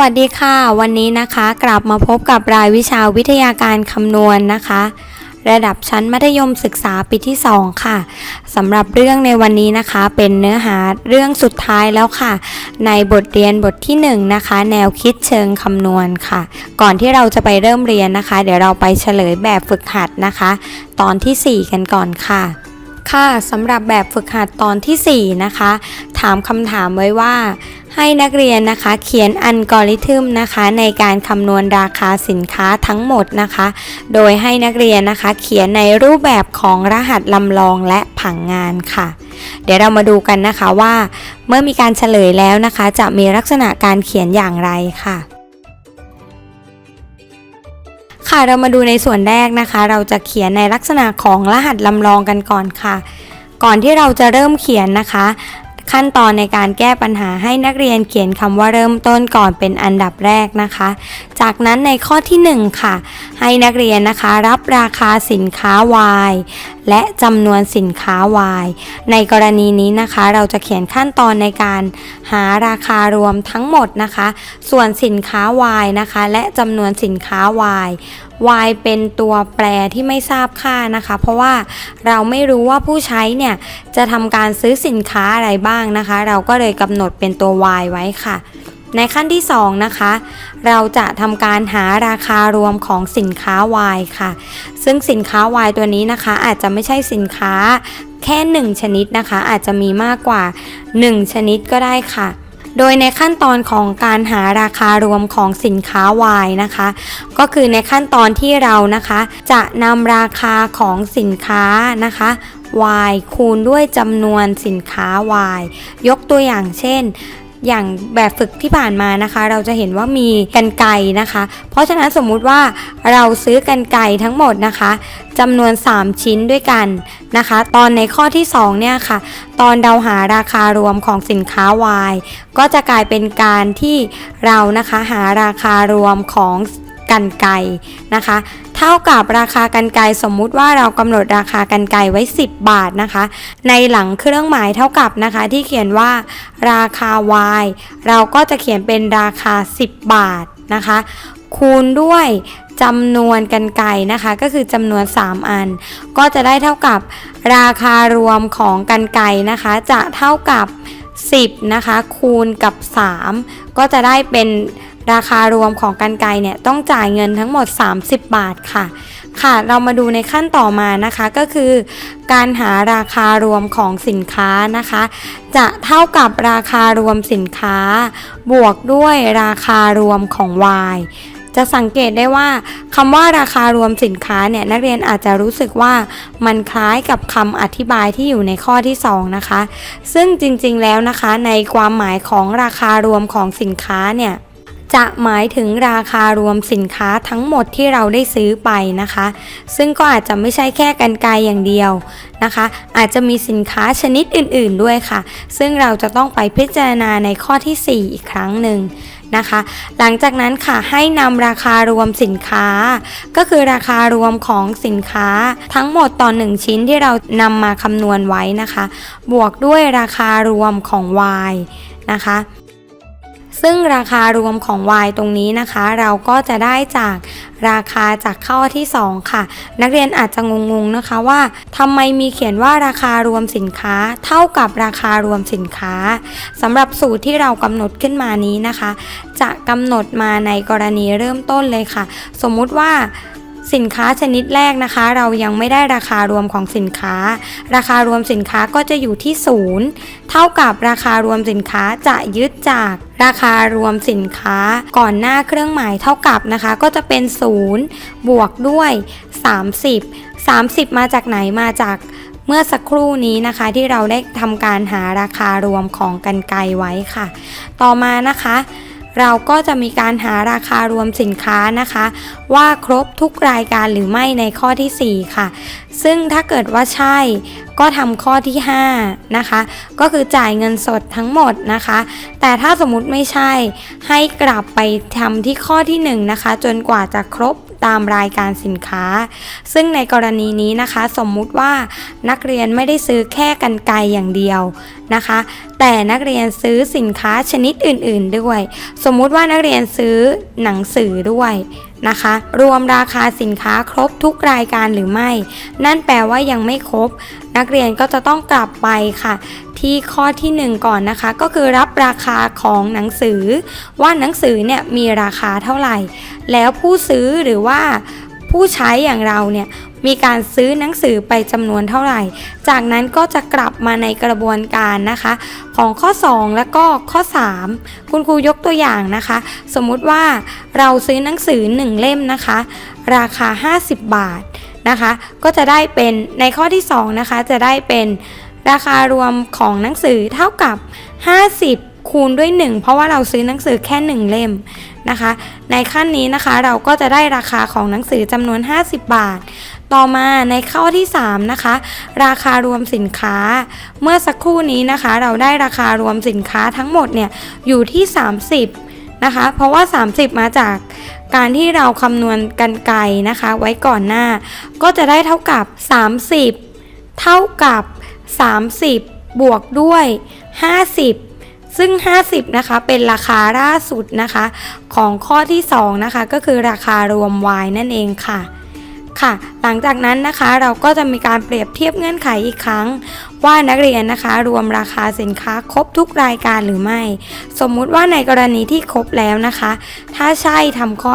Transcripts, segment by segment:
วัสดีค่ะ วันนี้นะคะกลับมาพบกับรายวิชาวิทยาการคำนวณนะคะ ระดับชั้นมัธยมศึกษาปีที่ 2 ค่ะสำหรับเรื่องในวันนี้นะคะ เป็นเนื้อหาเรื่องสุดท้ายแล้วค่ะ ในบทเรียนบทที่ 1 นะคะ แนวคิดเชิงคำนวณค่ะ ก่อนที่เราจะไปเริ่มเรียนนะคะ เดี๋ยวเราไปเฉลยแบบฝึกหัดนะคะ ตอนทีสี่4 กันก่อนค่ะค่ะสำหรับแบบฝึกหัดตอนทีสี่4 นะคะ ถามคำถามไว้ว่า ให้นักเรียนนะคะเขียนอัลกอริทึมนะคะในการคำนวณราคาสินค้าทั้งหมดนะคะ โดยให้นักเรียนนะคะเขียนในรูปแบบของรหัสลำลองและผังงานค่ะ เดี๋ยวเรามาดูกันนะคะว่า เมื่อมีการเฉลยแล้วนะคะ จะมีลักษณะการเขียนอย่างไรค่ะค่ะเรามาดูในส่วนแรกนะคะ เราจะเขียนในลักษณะของรหัสลำลองกันก่อนค่ะ ก่อนที่เราจะเริ่มเขียนนะคะ ขั้นตอนในการแก้ปัญหาให้นักเรียนเขียนคำว่าเริ่มต้นก่อนเป็นอันดับแรกนะคะ จากนั้นในข้อที่ 1 ค่ะ ให้นักเรียนนะคะรับราคาสินค้า Y และจำนวนสินค้า Y ในกรณีนี้นะคะเราจะเขียนขั้นตอนในการหาราคารวมทั้งหมดนะคะ ส่วนสินค้า Y นะคะ และจำนวนสินค้า Y y เป็นตัวแปรที่ไม่ทราบค่านะคะ เพราะว่าเราไม่รู้ว่าผู้ใช้เนี่ยจะทำการซื้อสินค้าอะไรบ้างนะคะ เราก็เลยกำหนดเป็นตัว y ไว้ค่ะ ในขั้นที่ 2 นะคะ เราจะทำการหาราคารวมของสินค้า y ค่ะ ซึ่งสินค้า y ตัวนี้นะคะ อาจจะไม่ใช่สินค้าแค่ 1 ชนิดนะคะ อาจจะมีมากกว่า 1 ชนิดก็ได้ค่ะ โดยในขั้นตอนของการหาราคารวมของสินค้า Y นะคะ ก็คือในขั้นตอนที่เรานะคะ จะนำราคาของสินค้านะคะ Y คูณด้วยจำนวนสินค้า Y ยกตัวอย่างเช่น อย่างแบบฝึกที่ผ่านมานะคะ เราจะเห็นว่ามีกันไกนะคะ เพราะฉะนั้นสมมุติว่าเราซื้อกันไกทั้งหมดนะคะจำนวน 3 ชิ้นด้วยกันนะคะ ตอนในข้อที่ 2 เนี่ยค่ะ ตอนเดาหาราคารวมของสินค้า Y ก็จะกลายเป็นการที่เรานะคะหาราคารวมของกันไกนะคะ เท่ากับราคากันไกสมมุติว่าเรากำหนดราคากันไกไว้ 10 บาทนะคะ ในหลังเครื่องหมายเท่ากับนะคะ ที่เขียนว่า ราคา Y เราก็จะเขียนเป็นราคา 10 บาทนะคะ คูณด้วยจำนวนกันไกนะคะ ก็คือจำนวน 3 อัน ก็จะได้เท่ากับราคารวมของกันไกนะคะ จะเท่ากับ 10 นะคะ คูณกับ 3 ก็จะได้เป็น ราคารวมของกันไกเนี่ยต้องจ่ายเงินทั้งหมด 30 บาทค่ะ ค่ะเรามาดูในขั้นต่อมานะคะก็คือ การหาราคารวมของสินค้านะคะ จะเท่ากับราคารวมสินค้า บวกด้วยราคารวมของ Y จะสังเกตได้ว่าคำว่าราคารวมสินค้าเนี่ยนักเรียนอาจจะรู้สึกว่ามันคล้ายกับคำอธิบายที่อยู่ในข้อที่ 2 นะคะ ซึ่งจริงๆแล้วนะคะในความหมายของราคารวมของสินค้าเนี่ย จะหมายถึงราคารวมสินค้าทั้งหมดที่เราได้ซื้อไปนะคะ ซึ่งก็อาจจะไม่ใช่แค่กันไกรอย่างเดียวนะคะ อาจจะมีสินค้าชนิดอื่นๆด้วยค่ะ ซึ่งเราจะต้องไปพิจารณาในข้อที่ 4 อีกครั้งหนึ่งนะคะ หลังจากนั้นค่ะให้นำราคารวมสินค้า ก็คือราคารวมของสินค้าทั้งหมดต่อ1ชิ้นที่เรานำมาคำนวณไว้นะคะ บวกด้วยราคารวมของ y นะคะ ซึ่งราคารวมของ y ตรงนี้นะคะ เราก็จะได้จากราคาจากข้อที่ 2 ค่ะ นักเรียนอาจจะงงๆนะคะว่าทำไมมีเขียนว่าราคารวมสินค้า เท่ากับราคารวมสินค้าสำหรับสูตรที่เรากำหนดขึ้นมานี้นะคะ จะกำหนดมาในกรณีเริ่มต้นเลยค่ะ สมมุติว่า สินค้าชนิดแรกนะคะ เรายังไม่ได้ราคารวมของสินค้า ราคารวมสินค้าก็จะอยู่ที่ศูนย์เท่ากับราคารวมสินค้าจะยึดจาก ราคารวมสินค้าก่อนหน้าเครื่องหมายเท่ากับนะคะ ก็จะเป็น0บวกด้วย 30 30 มาจากไหนมาจากเมื่อสักครู่นี้นะคะที่เราได้ทำการหาราคารวมของกันไกรไว้ค่ะ ต่อมานะคะ เราก็จะมีการหาราคารวมสินค้านะคะ ว่าครบทุกรายการหรือไม่ในข้อที่ 4 ค่ะ ซึ่งถ้าเกิดว่าใช่ก็ทำข้อที่ 5 นะคะ ก็คือจ่ายเงินสดทั้งหมดนะคะ แต่ถ้าสมมติไม่ใช่ให้กลับไปทำที่ข้อที่ 1 นะคะ จนกว่าจะครบ ตามรายการสินค้า ซึ่งในกรณีนี้นะคะ สมมุติว่านักเรียนไม่ได้ซื้อแค่กันไกรอย่างเดียวนะคะ แต่นักเรียนซื้อสินค้าชนิดอื่น ๆด้วย สมมุติว่านักเรียนซื้อหนังสือด้วยนะคะ รวมราคาสินค้าครบทุกรายการหรือไม่ นั่นแปลว่ายังไม่ครบ นักเรียนก็จะต้องกลับไปค่ะ ที่ข้อที่ 1 ก่อนนะคะ ก็คือรับราคาของหนังสือ ว่าหนังสือเนี่ยมีราคาเท่าไหร่ แล้วผู้ซื้อหรือว่าผู้ใช้อย่างเราเนี่ยมีการซื้อหนังสือไปจำนวนเท่าไหร่ จากนั้นก็จะกลับมาในกระบวนการนะคะ ของข้อ 2 แล้วก็ข้อ 3 คุณครูยกตัวอย่างนะคะ สมมุติว่าเราซื้อหนังสือ 1 เล่มนะคะ ราคา 50 บาทนะคะ ก็จะได้เป็นในข้อที่ 2 นะคะ จะได้เป็น ราคารวมของหนังสือเท่ากับ 50 คูณด้วย 1 เพราะว่าเราซื้อหนังสือแค่ 1 เล่มนะคะ ในขั้นนี้นะคะเราก็จะได้ราคาของหนังสือจำนวน 50 บาท ต่อมาในข้อที่3นะคะราคารวมสินค้า เมื่อสักครู่นี้นะคะ เราได้ราคารวมสินค้าทั้งหมดเนี่ยอยู่ที่ 30นะคะ เพราะว่า 30 มาจากการที่เราคำนวณกันไกลนะคะ ไว้ก่อนหน้า ก็จะได้เท่ากับ 30 เท่ากับ 30 บวกด้วย 50 ซึ่ง 50 นะคะ เป็นราคาล่าสุดนะคะ ของข้อที่ 2 นะคะ ก็คือราคารวม y นั่นเองค่ะค่ะ หลังจากนั้นนะคะเราก็จะมีการเปรียบเทียบเงื่อนไขอีกครั้ง ว่านักเรียนนะคะ รวมราคาสินค้าครบทุกรายการหรือไม่ สมมุติว่าในกรณีที่ครบแล้วนะคะ ถ้าใช่ทำข้อ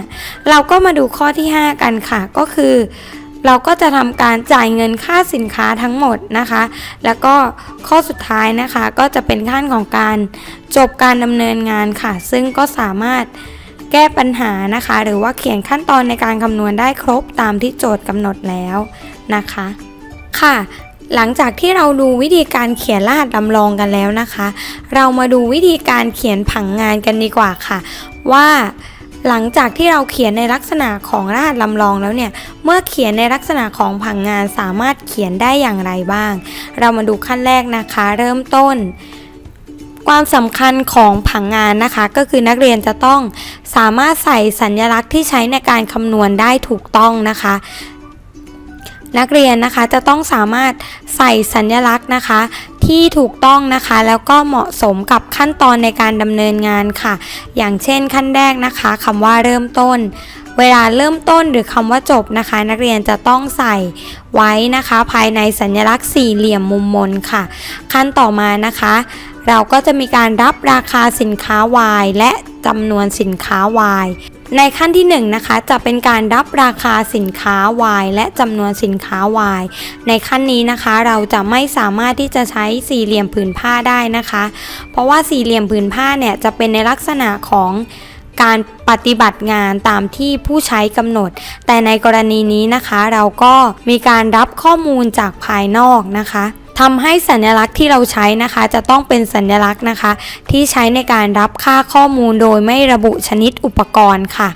5 เราก็มาดูข้อที่ 5 กันค่ะก็คือ เราก็จะทำการจ่ายเงินค่าสินค้าทั้งหมดนะคะ แล้วก็ข้อสุดท้ายนะคะก็จะเป็นขั้นของการจบการดำเนินงานค่ะ ซึ่งก็สามารถแก้ปัญหานะคะ หรือว่าเขียนขั้นตอนในการคำนวณได้ครบตามที่โจทย์กำหนดแล้วนะคะ ค่ะหลังจากที่เราดูวิธีการเขียนรหัสลำลองกันแล้วนะคะ เรามาดูวิธีการเขียนผังงานกันดีกว่าค่ะ ว่า หลังจากที่เราเขียนในลักษณะของรหัสลำลองแล้วเนี่ย เมื่อเขียนในลักษณะของผังงานสามารถเขียนได้อย่างไรบ้าง เรามาดูขั้นแรกนะคะ เริ่มต้น ความสำคัญของผังงานนะคะ ก็คือนักเรียนจะต้องสามารถใส่สัญลักษณ์ที่ใช้ในการคำนวณได้ถูกต้องนะคะนักเรียนนะคะจะต้องสามารถใส่สัญลักษณ์นะคะ ที่ถูกต้องนะคะ แล้วก็เหมาะสมกับขั้นตอนในการดำเนินงานค่ะ อย่างเช่นขั้นแรกนะคะคำว่าเริ่มต้น เวลาเริ่มต้นหรือคำว่าจบนะคะ นักเรียนจะต้องใส่ไว้นะคะ ภายในสัญลักษณ์สี่เหลี่ยมมุมมนค่ะ ขั้นต่อมานะคะ เราก็จะมีการรับราคาสินค้า Y และจำนวนสินค้า Y ในขั้นที่1นงนะคะจะเป็นการรับราคาสินค้า Y และจำนวนสินค้า Y ในขั้นนี้นะคะเราจะไม่สามารถที่จะใช้สี่เหลี่ยมผืนผ้าได้นะคะ เพราะว่าสี่เหลี่ยมผืนผ้าเนี่ยจะเป็นในลักษณะของการปฏิบัติงานตามที่ผู้ใช้กำหนด แต่ในกรณีนี้นะคะ เราก็มีการรับข้อมูลจากภายนอกนะคะ ทำให้สัญลักษณ์ที่เราใช้นะคะ จะต้องเป็นสัญลักษณ์นะคะ ที่ใช้ในการรับค่าข้อมูลโดยไม่ระบุชนิดอุปกรณ์ค่ะ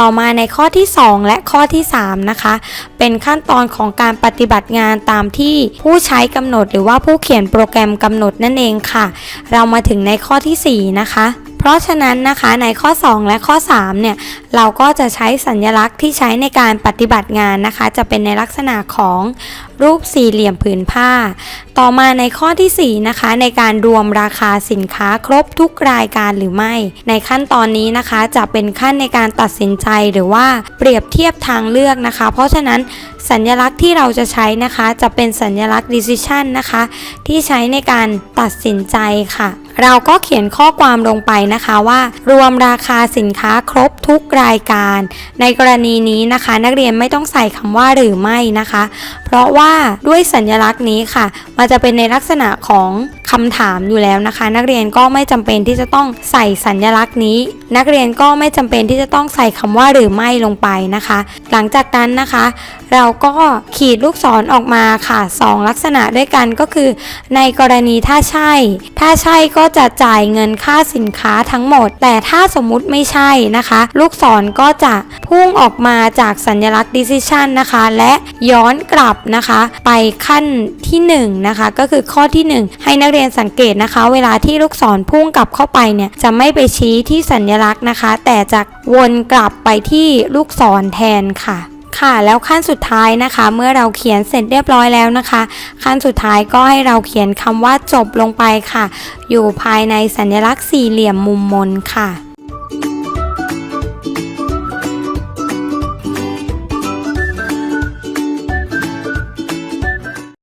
ต่อมาในข้อที่ 2 และข้อที่ 3 นะคะ เป็นขั้นตอนของการปฏิบัติงานตามที่ผู้ใช้กำหนดหรือว่าผู้เขียนโปรแกรมกำหนดนั่นเองค่ะ เรามาถึงในข้อทีสี่4 นะคะ เพราะฉะนั้นนะคะในข้อ 2 และข้อ3เนี่ยเราก็จะใช้สัญลักษณ์ที่ใช้ในการปฏิบัติงานนะคะ จะเป็นในลักษณะของรูปสี่เหลี่ยมผืนผ้า ต่อมาในข้อทีสี่ 4 นะคะ ในการรวมราคาสินค้าครบทุกรายการหรือไม่ ในขั้นตอนนี้นะคะจะเป็นขั้นในการตัดสินใจหรือว่าเปรียบเทียบทางเลือกนะคะ เพราะฉะนั้นสัญลักษณ์ที่เราจะใช้นะคะ จะเป็นสัญลักษณ์ decision นะคะ ที่ใช้ในการตัดสินใจค่ะ เราก็เขียนข้อความลงไปนะคะว่า รวมราคาสินค้าครบทุกรายการ ในกรณีนี้นะคะ นักเรียนไม่ต้องใส่คำว่าหรือไม่นะคะ เพราะว่าด้วยสัญลักษณ์นี้ค่ะ มันจะเป็นในลักษณะของ คำถามอยู่แล้วนะคะ นักเรียนก็ไม่จำเป็นที่จะต้องใส่สัญลักษณ์นี้ นักเรียนก็ไม่จำเป็นที่จะต้องใส่คำว่าหรือไม่ลงไปนะคะ หลังจากนั้นนะคะ เราก็ขีดลูกศรออกมาค่ะสองลักษณะด้วยกันก็คือ ในกรณีถ้าใช่ ถ้าใช่ก็จะจ่ายเงินค่าสินค้าทั้งหมด แต่ถ้าสมมุติไม่ใช่นะคะ ลูกศรก็จะพุ่งออกมาจากสัญลักษณ์ decision นะคะ และย้อนกลับนะคะ ไปขั้นที่1นะคะก็คือข้อที่ 1 ให้นักเรียนยนสังเกตนะคะ เวลาที่ลูกศรพุ่งกลับเข้าไปเนี่ยจะไม่ไปชี้ที่สัญลักษณ์นะคะ แต่จะวนกลับไปที่ลูกศรแทนค่ะค่ะแล้วขั้นสุดท้ายนะคะ เมื่อเราเขียนเสร็จเรียบร้อยแล้วนะคะ ขั้นสุดท้ายก็ให้เราเขียนคำว่าจบลงไปค่ะ อยู่ภายในสัญลักษณ์สี่เหลี่ยมมุมมนค่ะ